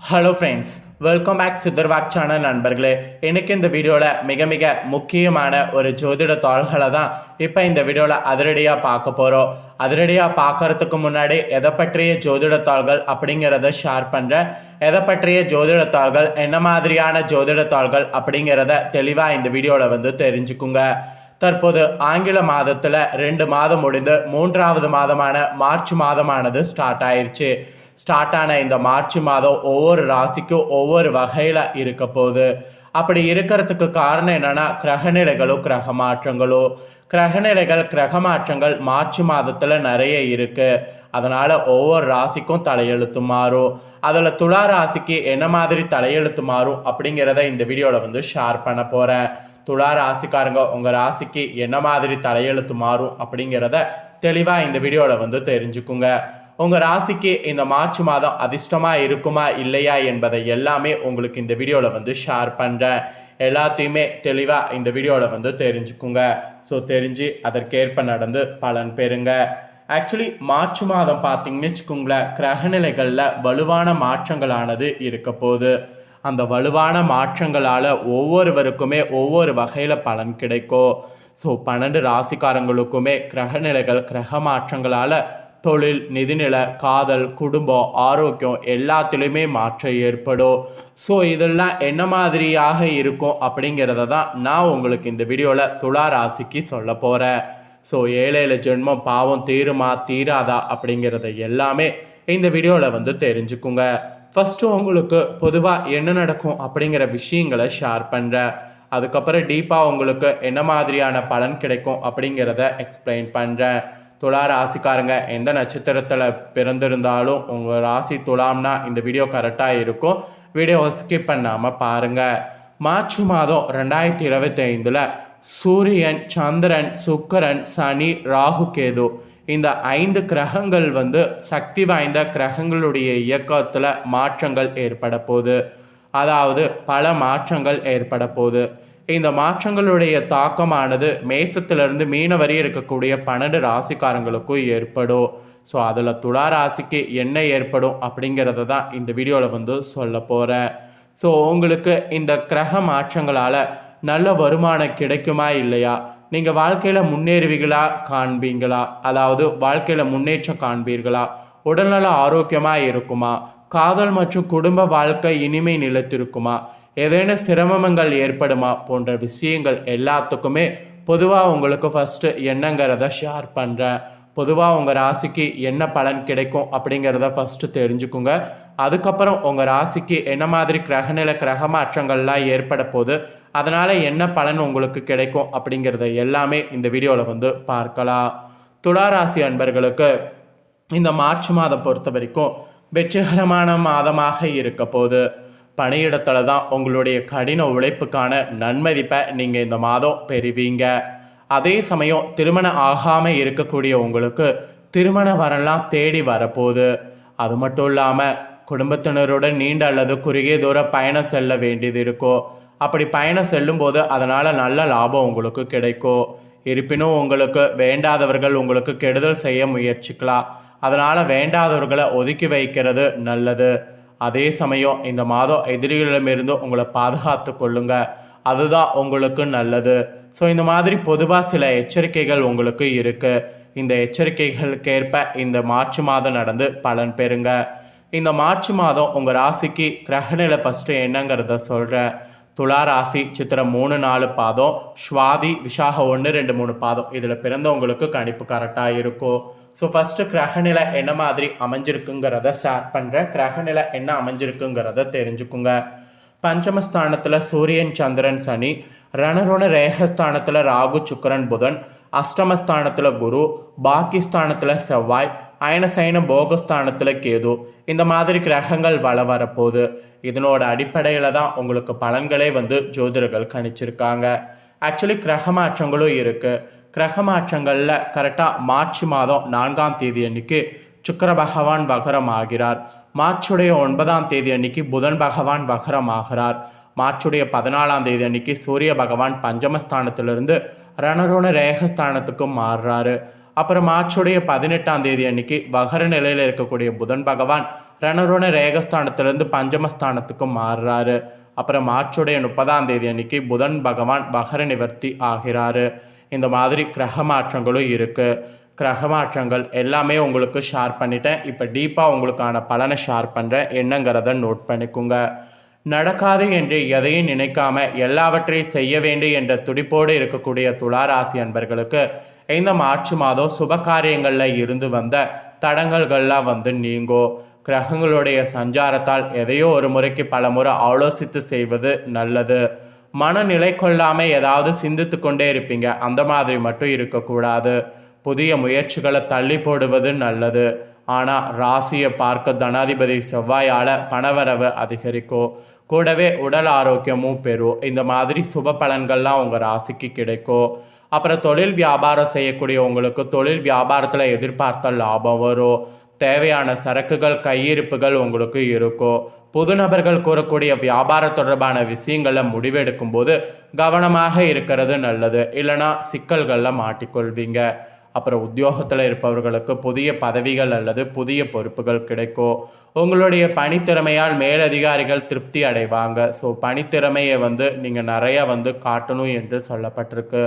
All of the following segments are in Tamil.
ஹலோ ஃப்ரெண்ட்ஸ் வெல்கம் பேக் சுதர்வாக் சேனல் நண்பர்களே. எனக்கு இந்த வீடியோவில் மிக மிக முக்கியமான ஒரு ஜோதிட தாள்களை தான் இப்போ இந்த வீடியோவில் அதிரடியாக பார்க்க போகிறோம் அதிரடியாக பார்க்கறதுக்கு முன்னாடி எதை பற்றிய ஜோதிட தாள்கள் அப்படிங்கிறத ஷேர் பண்ணுறேன் எதை பற்றிய ஜோதிட தாள்கள் என்ன மாதிரியான ஜோதிட தாள்கள் அப்படிங்கிறத தெளிவாக இந்த வீடியோவில் வந்து தெரிஞ்சுக்குங்க. தற்போது ஆங்கில மாதத்தில் ரெண்டு மாதம் முடிந்து மூன்றாவது மாதமான மார்ச் மாதமானது ஸ்டார்ட் ஆயிடுச்சு ஸ்டார்ட் ஆன இந்த மார்ச் மாதம் ஒவ்வொரு ராசிக்கும் ஒவ்வொரு வகையில் இருக்க போகுது. அப்படி இருக்கிறதுக்கு காரணம் என்னென்னா கிரகநிலைகளோ கிரக மாற்றங்களோ கிரகநிலைகள் கிரக மாற்றங்கள் மார்ச் மாதத்தில் நிறைய இருக்குது அதனால் ஒவ்வொரு ராசிக்கும் தலையெழுத்து மாறும். அதில் துலா ராசிக்கு என்ன மாதிரி தலையெழுத்து மாறும் அப்படிங்கிறத இந்த வீடியோவில் வந்து ஷேர் பண்ண போகிறேன் துலா ராசிக்காரங்க உங்கள் ராசிக்கு என்ன மாதிரி தலையெழுத்து மாறும் அப்படிங்கிறத தெளிவாக இந்த வீடியோவில் வந்து தெரிஞ்சுக்குங்க. உங்கள் ராசிக்கு இந்த மார்ச் மாதம் அதிர்ஷ்டமாக இருக்குமா இல்லையா என்பதை எல்லாமே உங்களுக்கு இந்த வீடியோவில் வந்து ஷேர் பண்ணுறேன் எல்லாத்தையுமே தெளிவாக இந்த வீடியோவில் வந்து தெரிஞ்சுக்குங்க. ஸோ தெரிஞ்சு அதற்கேற்ப நடந்து பலன் பெறுங்க. ஆக்சுவலி மார்ச் மாதம் பார்த்தீங்கன்னு வச்சுக்கோங்களேன் கிரகநிலைகளில் வலுவான மாற்றங்களானது இருக்க போகுது. அந்த வலுவான மாற்றங்களால் ஒவ்வொருவருக்குமே ஒவ்வொரு வகையில் பலன் கிடைக்கும். ஸோ பன்னெண்டு ராசிக்காரங்களுக்குமே கிரகநிலைகள் கிரக மாற்றங்களால் தொழில் நிதிநிலை காதல் குடும்பம் ஆரோக்கியம் எல்லாத்துலேயுமே மாற்றம் ஏற்படும். ஸோ இதெல்லாம் என்ன மாதிரியாக இருக்கும் அப்படிங்கிறத தான் நான் உங்களுக்கு இந்த வீடியோவில் துலா ராசிக்கு சொல்ல போகிறேன் ஸோ ஏழையில ஜென்மம் பாவம் தீருமா தீராதா அப்படிங்கிறத எல்லாமே இந்த வீடியோவில் வந்து தெரிஞ்சுக்குங்க. ஃபஸ்ட்டு உங்களுக்கு பொதுவாக என்ன நடக்கும் அப்படிங்கிற விஷயங்களை ஷேர் பண்ணுறேன் அதுக்கப்புறம் டீப்பாக உங்களுக்கு என்ன மாதிரியான பலன் கிடைக்கும் அப்படிங்கிறத எக்ஸ்பிளைன் பண்ணுறேன் துலா ராசிக்காரங்க எந்த நட்சத்திரத்தில் பிறந்திருந்தாலும் உங்கள் ராசி துலாம்னா இந்த வீடியோ கரெக்டாக இருக்கும். வீடியோவை ஸ்கிப் பண்ணாமல் பாருங்கள் மார்ச் மாதம் ரெண்டாயிரத்தி இருபத்தி ஐந்தில் சூரியன் சந்திரன் சுக்கரன் சனி ராகு கேது. இந்த ஐந்து கிரகங்கள் வந்து சக்தி வாய்ந்த கிரகங்களுடைய இயக்கத்தில் மாற்றங்கள் ஏற்பட போகுது. அதாவது பல மாற்றங்கள் ஏற்பட போகுது. இந்த மாற்றங்களுடைய தாக்கமானது மேசத்திலிருந்து மீன வரி இருக்கக்கூடிய பன்னெண்டு ராசிக்காரங்களுக்கும் ஏற்படும். ஸோ அதில் துலா ராசிக்கு என்ன ஏற்படும் அப்படிங்கிறத தான் இந்த வீடியோவில் வந்து சொல்ல போகிறேன் ஸோ உங்களுக்கு இந்த கிரக மாற்றங்களால் நல்ல வருமானம் கிடைக்குமா இல்லையா? நீங்கள் வாழ்க்கையில் முன்னேறுவீங்களா காண்பீங்களா? அதாவது வாழ்க்கையில் முன்னேற்றம் காண்பீர்களா? உடல்நல ஆரோக்கியமாக இருக்குமா? காதல் மற்றும் குடும்ப வாழ்க்கை இனிமை நிலத்திருக்குமா? ஏதேனும் சிரமங்கள் ஏற்படுமா போன்ற விஷயங்கள் எல்லாத்துக்குமே பொதுவாக உங்களுக்கு ஃபஸ்ட்டு என்னங்கிறத ஷேர் பண்ணுறேன் பொதுவாக உங்கள் ராசிக்கு என்ன பலன் கிடைக்கும் அப்படிங்கிறத ஃபஸ்ட்டு தெரிஞ்சுக்குங்க. அதுக்கப்புறம் உங்கள் ராசிக்கு என்ன மாதிரி கிரகநில கிரக மாற்றங்கள்லாம் ஏற்பட போகுது அதனால் என்ன பலன் உங்களுக்கு கிடைக்கும் அப்படிங்கிறத எல்லாமே இந்த வீடியோவில் வந்து பார்க்கலாம். துலா ராசி அன்பர்களுக்கு இந்த மார்ச் மாதம் பொறுத்த வரைக்கும் வெற்றிகரமான மாதமாக இருக்க போகுது. பணியிடத்தில் தான் உங்களுடைய கடின உழைப்புக்கான நன்மதிப்பை நீங்கள் இந்த மாதம் பெறுவீங்க. அதே சமயம் திருமணம் ஆகாமல் இருக்கக்கூடிய உங்களுக்கு திருமண வரலாம் தேடி வரப்போகுது. அது மட்டும் இல்லாமல் குடும்பத்தினருடன் நீண்ட அல்லது குறுகிய தூர பயணம் செல்ல வேண்டியது இருக்கும். அப்படி பயணம் செல்லும்போது அதனால் நல்ல லாபம் உங்களுக்கு கிடைக்கும். இருப்பினும் உங்களுக்கு வேண்டாதவர்கள் உங்களுக்கு கெடுதல் செய்ய முயற்சிக்கலாம். அதனால் வேண்டாதவர்களை ஒதுக்கி வைக்கிறது நல்லது. அதே சமயம் இந்த மாதம் எதிரிகளிடமிருந்து உங்களை பாதுகாத்து கொள்ளுங்க. அதுதான் உங்களுக்கு நல்லது. ஸோ இந்த மாதிரி பொதுவாக சில எச்சரிக்கைகள் உங்களுக்கு இருக்குது இந்த எச்சரிக்கைகளுக்கேற்ப இந்த மார்ச் மாதம் நடந்து பலன் பெறுங்க. இந்த மார்ச் மாதம் உங்கள் ராசிக்கு கிரகநிலை ஃபஸ்ட்டு என்னங்கிறத சொல்கிறேன் துலா ராசி சித்திரம் மூணு நாலு பாதம். ஸ்வாதி விஷாக ஒன்று ரெண்டு மூணு பாதம். இதில் பிறந்தவங்களுக்கு கணிப்பு கரெக்டாக இருக்கும். ஸோ ஃபஸ்ட்டு கிரகநிலை என்ன மாதிரி அமைஞ்சிருக்குங்கிறத ஷேர் பண்ணுறேன் கிரகநிலை என்ன அமைஞ்சிருக்குங்கிறத தெரிஞ்சுக்குங்க. பஞ்சமஸ்தானத்தில் சூரியன் சந்திரன் சனி ரணருண ரேகஸ்தானத்தில் ராகு சுக்கரன் புதன் அஷ்டமஸ்தானத்தில் குரு பாக்கிஸ்தானத்தில் செவ்வாய் அயனசைன போகஸ்தானத்தில் கேது. இந்த மாதிரி கிரகங்கள் வள வரப்போகுது. இதனோட அடிப்படையில் தான் உங்களுக்கு பலன்களே வந்து ஜோதிடர்கள் கணிச்சிருக்காங்க. ஆக்சுவலி கிரக மாற்றங்களும் இருக்குது கிரக மாற்றங்களில் கரெக்டாக மார்ச் மாதம் நான்காம் தேதி அன்னைக்கு சுக்கர பகவான் வகரம் ஆகிறார் மார்ச்சுடைய ஒன்பதாம் தேதி அன்னைக்கு புதன் பகவான் வகரம் ஆகிறார் மார்ச்சுடைய பதினாலாம் தேதி அன்னைக்கு சூரிய பகவான் பஞ்சமஸ்தானத்திலிருந்து ரணருண ரேகஸ்தானத்துக்கும் மாறுறாரு. அப்புறம் மார்ச்சுடைய பதினெட்டாம் தேதி அன்னைக்கு வகர நிலையில் இருக்கக்கூடிய புதன் பகவான் ரணரோண ரேகஸ்தானத்திலிருந்து பஞ்சமஸ்தானத்துக்கும் மாறுறாரு. அப்புறம் மார்ச்சுடைய முப்பதாம் தேதி அன்னைக்கு புதன் பகவான் வகர நிவர்த்தி ஆகிறாரு. இந்த மாதிரி கிரக மாற்றங்களும் இருக்குது கிரக மாற்றங்கள் எல்லாமே உங்களுக்கு ஷேர் பண்ணிட்டேன். இப்போ டீப்பாக உங்களுக்கான பலனை ஷேர் பண்ணுறேன் என்னங்கிறத நோட் பண்ணிக்கோங்க. நடக்காது என்று எதையும் நினைக்காம எல்லாவற்றையும் செய்ய வேண்டும் என்ற துடிப்போடு இருக்கக்கூடிய துளாராசி அன்பர்களுக்கு இந்த மார்ச் மாதம் சுப காரியங்களில் இருந்து வந்த தடங்கல்கள்லாம் வந்து நீங்கோ கிரகங்களுடைய சஞ்சாரத்தால் எதையோ ஒரு முறைக்கு பல முறை ஆலோசித்து செய்வது நல்லது. மனநிலை கொள்ளாமல் ஏதாவது சிந்தித்து கொண்டே இருப்பீங்க. அந்த மாதிரி மட்டும் இருக்கக்கூடாது. புதிய முயற்சிகளை தள்ளி போடுவது நல்லது. ஆனால் ராசியை பார்க்க தனாதிபதி செவ்வாயால் பணவரவு அதிகரிக்கும். கூடவே உடல் ஆரோக்கியமும் பெறும். இந்த மாதிரி சுப பலன்கள்லாம் உங்கள் ராசிக்கு கிடைக்கும். அப்புறம் தொழில் வியாபாரம் செய்யக்கூடிய உங்களுக்கு தொழில் வியாபாரத்தில் எதிர்பார்த்த லாபம் வரும். தேவையான சரக்குகள் கையிருப்புகள் உங்களுக்கு இருக்கும் புது நபர்கள் கூறக்கூடிய வியாபார தொடர்பான விஷயங்களை முடிவெடுக்கும் போது கவனமாக இருக்கிறது நல்லது. இல்லைனா சிக்கல்களில் மாட்டிக்கொள்வீங்க. அப்புறம் உத்தியோகத்தில் இருப்பவர்களுக்கு புதிய பதவிகள் அல்லது புதிய பொறுப்புகள் கிடைக்கும் உங்களுடைய பணித்திறமையால் மேலதிகாரிகள் திருப்தி அடைவாங்க. ஸோ பணித்திறமையை வந்து நீங்கள் நிறைய வந்து காட்டணும் என்று சொல்லப்பட்டிருக்கு.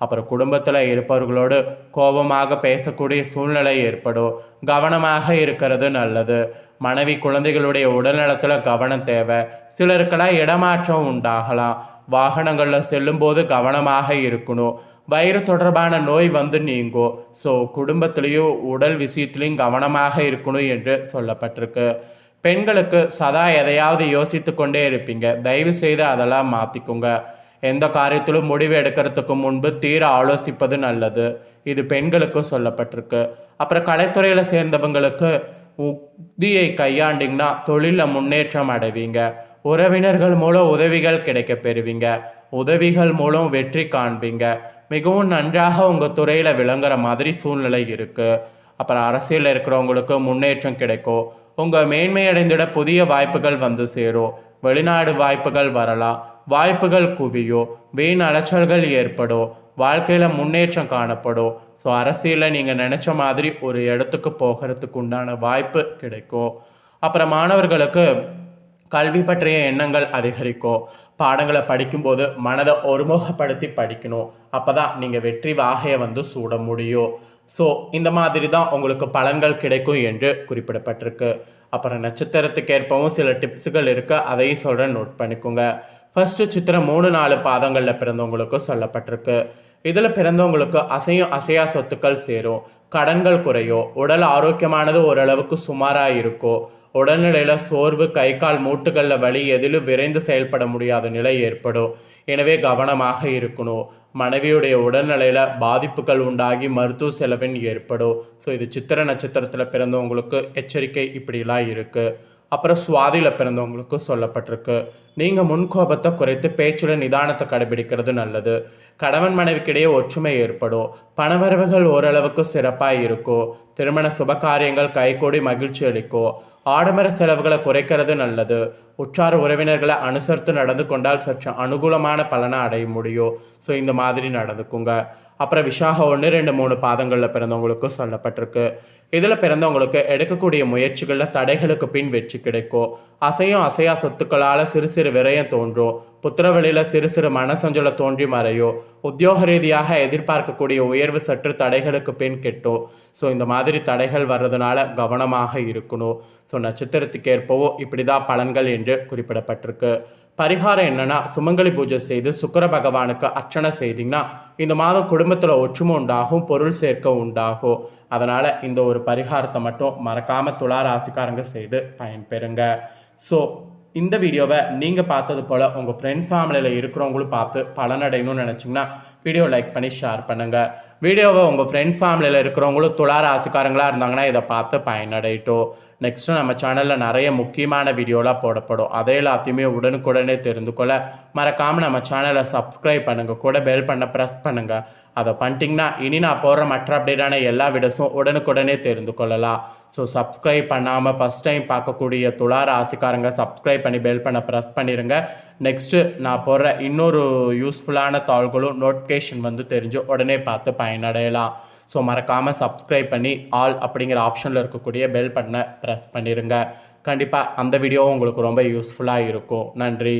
அப்புறம் குடும்பத்தில் இருப்பவர்களோடு கோபமாக பேசக்கூடிய சூழ்நிலை ஏற்படும். கவனமாக இருக்கிறது நல்லது. மனைவி குழந்தைகளுடைய உடல்நலத்தில் கவனம் தேவை. சிலருக்கெல்லாம் இடமாற்றம் உண்டாகலாம். வாகனங்களில் செல்லும்போது கவனமாக இருக்கணும். வயிறு தொடர்பான நோய் வந்து நீங்கும். ஸோ குடும்பத்திலையும் உடல் விஷயத்துலையும் கவனமாக இருக்கணும் என்று சொல்லப்பட்டிருக்கு. பெண்களுக்கு சதா எதையாவது யோசித்து கொண்டே இருப்பீங்க. தயவு செய்து அதெல்லாம் மாற்றிக்கோங்க எந்த காரியத்திலும் முடிவு எடுக்கிறதுக்கு முன்பு தீர ஆலோசிப்பது நல்லது. இது பெண்களுக்கும் சொல்லப்பட்டிருக்கு. அப்புறம் கலைத்துறையில் சேர்ந்தவங்களுக்கு உத்தியை கையாண்டிங்கன்னா தொழிலில் முன்னேற்றம் அடைவீங்க. உறவினர்கள் மூலம் உதவிகள் கிடைக்க பெறுவீங்க. உதவிகள் மூலம் வெற்றி காண்பீங்க. மிகவும் நன்றாக உங்கள் துறையில் விளங்குற மாதிரி சூழ்நிலை இருக்குது அப்புறம் அரசியலில் இருக்கிறவங்களுக்கு முன்னேற்றம் கிடைக்கும். உங்கள் மேன்மையடைந்திட புதிய வாய்ப்புகள் வந்து சேரும். வெளிநாடு வாய்ப்புகள் வரலாம். வாய்ப்புகள் குவியோ வீண் அலைச்சல்கள் ஏற்படும் வாழ்க்கையில் முன்னேற்றம் காணப்படும் ஸோ அரசியலில் நீங்கள் நினச்ச மாதிரி ஒரு இடத்துக்கு போகிறதுக்கு உண்டான வாய்ப்பு கிடைக்கும் அப்புறம் மாணவர்களுக்கு கல்வி பற்றிய எண்ணங்கள் அதிகரிக்கும் பாடங்களை படிக்கும்போது மனதை ஒருமுகப்படுத்தி படிக்கணும். அப்போ தான் நீங்கள் வெற்றி வாகையை வந்து சூட முடியும் ஸோ இந்த மாதிரி தான் உங்களுக்கு பலன்கள் கிடைக்கும் என்று குறிப்பிடப்பட்டிருக்கு. அப்புறம் நட்சத்திரத்துக்கு ஏற்பவும் சில டிப்ஸுகள் இருக்குது அதையும் சொல்கிறேன் நோட் பண்ணிக்கோங்க. ஃபஸ்ட்டு சித்திரம் மூணு நாலு பாதங்களில் பிறந்தவங்களுக்கு சொல்லப்பட்டிருக்கு. இதில் பிறந்தவங்களுக்கு அசையும் அசையா சொத்துக்கள் சேரும். கடன்கள் குறையும் உடல் ஆரோக்கியமானது ஓரளவுக்கு சுமாராக இருக்கும் உடல்நிலையில் சோர்வு கை கால் மூட்டுகளில் வலி எதிலும் விரைந்து செயல்பட முடியாத நிலை ஏற்படும். எனவே கவனமாக இருக்கணும். மனைவியுடைய உடல்நிலையில் பாதிப்புகள் உண்டாகி மருத்துவ செலவின் ஏற்படும். ஸோ இது சித்திர நட்சத்திரத்தில் பிறந்தவங்களுக்கு எச்சரிக்கை இப்படிலாம் இருக்குது அப்புறம் சுவாதியில் பிறந்தவங்களுக்கும் சொல்லப்பட்டிருக்கு. நீங்கள் முன்கோபத்தை குறைத்து பேச்சுடன் நிதானத்தை கடைபிடிக்கிறது நல்லது. கணவன் மனைவிக்கிடையே ஒற்றுமை ஏற்படும். பணவரவுகள் ஓரளவுக்கு சிறப்பாக இருக்கும் திருமண சுபகாரியங்கள் கைகூடி மகிழ்ச்சி அளிக்கும் ஆடம்பர செலவுகளை குறைக்கிறது நல்லது. உற்றார் உறவினர்களை அனுசரித்து நடந்து கொண்டால் சற்று அனுகூலமான பலனை அடைய முடியும். ஸோ இந்த மாதிரி நடந்துக்குங்க. அப்புறம் விஷாக ஒன்று ரெண்டு மூணு பாதங்களில் பிறந்தவங்களுக்கும் சொல்லப்பட்டிருக்கு. இதில் பிறந்தவங்களுக்கு எடுக்கக்கூடிய முயற்சிகளில் தடைகளுக்கு பின் வெற்றி கிடைக்கும். அசையும் அசையா சொத்துக்களால் சிறு சிறு விரயம் தோன்றும். புத்திரவெளியில் சிறு சிறு மனசஞ்சலை தோன்றி மறையும். உத்தியோக ரீதியாக எதிர்பார்க்கக்கூடிய உயர்வு சற்று தடைகளுக்கு பின் கெட்டும். ஸோ இந்த மாதிரி தடைகள் வர்றதுனால கவனமாக இருக்கணும். ஸோ நட்சத்திரத்துக்கு ஏற்பவோ இப்படி தான் பலன்கள் என்று குறிப்பிடப்பட்டிருக்கு. பரிகாரம் என்னன்னா சுமங்கலி பூஜை செய்து சுக்கர பகவானுக்கு அர்ச்சனை செய்தீங்கன்னா இந்த மாதம் குடும்பத்தில் ஒற்றுமை உண்டாகும் பொருள் சேர்க்க உண்டாகும். அதனால் இந்த ஒரு பரிகாரத்தை மட்டும் மறக்காமல் துளா ராசிக்காரங்க செய்து பயன்பெறுங்க. ஸோ இந்த வீடியோவை நீங்கள் பார்த்தது போல் உங்கள் ஃப்ரெண்ட்ஸ் ஃபேமிலியில் இருக்கிறவங்களும் பார்த்து பலனடையணும்னு நினச்சிங்கன்னா வீடியோ லைக் பண்ணி ஷேர் பண்ணுங்கள் வீடியோவை உங்கள் ஃப்ரெண்ட்ஸ் ஃபேமிலியில் இருக்கிறவங்களும் துளா ஆசைக்காரங்களாக இருந்தாங்கன்னா இதை பார்த்து பயனடையட்டும். நெக்ஸ்ட்டு நம்ம சேனலில் நிறைய முக்கியமான வீடியோலாம் போடப்படும். அதை எல்லாத்தையுமே உடனுக்குடனே தெரிந்து கொள்ள மறக்காமல் நம்ம சேனலை சப்ஸ்கிரைப் பண்ணுங்கள் கூட பெல் பண்ண ப்ரெஸ் பண்ணுங்கள் அதை பண்ணிட்டீங்கன்னா இனி நான் போடுற மற்ற அப்டேட்டான எல்லா விடஸும் உடனுக்குடனே தெரிந்து கொள்ளலாம். ஸோ சப்ஸ்கிரைப் பண்ணாமல் ஃபஸ்ட் டைம் பார்க்கக்கூடிய துளா ராசிக்காரங்க சப்ஸ்கிரைப் பண்ணி பெல் பண்ண ப்ரெஸ் பண்ணிடுங்க நெக்ஸ்ட்டு நான் போடுற இன்னொரு யூஸ்ஃபுல்லான தாள்களும் நோட்டிஃபிகேஷன் வந்து தெரிஞ்சு உடனே பார்த்து பயனடையலாம். ஸோ மறக்காமல் சப்ஸ்கிரைப் பண்ணி ஆல் அப்படிங்கிற ஆப்ஷனில் இருக்கக்கூடிய பெல் பட்டனை ப்ரெஸ் பண்ணிடுங்க கண்டிப்பாக அந்த வீடியோவும் உங்களுக்கு ரொம்ப யூஸ்ஃபுல்லாக இருக்கும். நன்றி.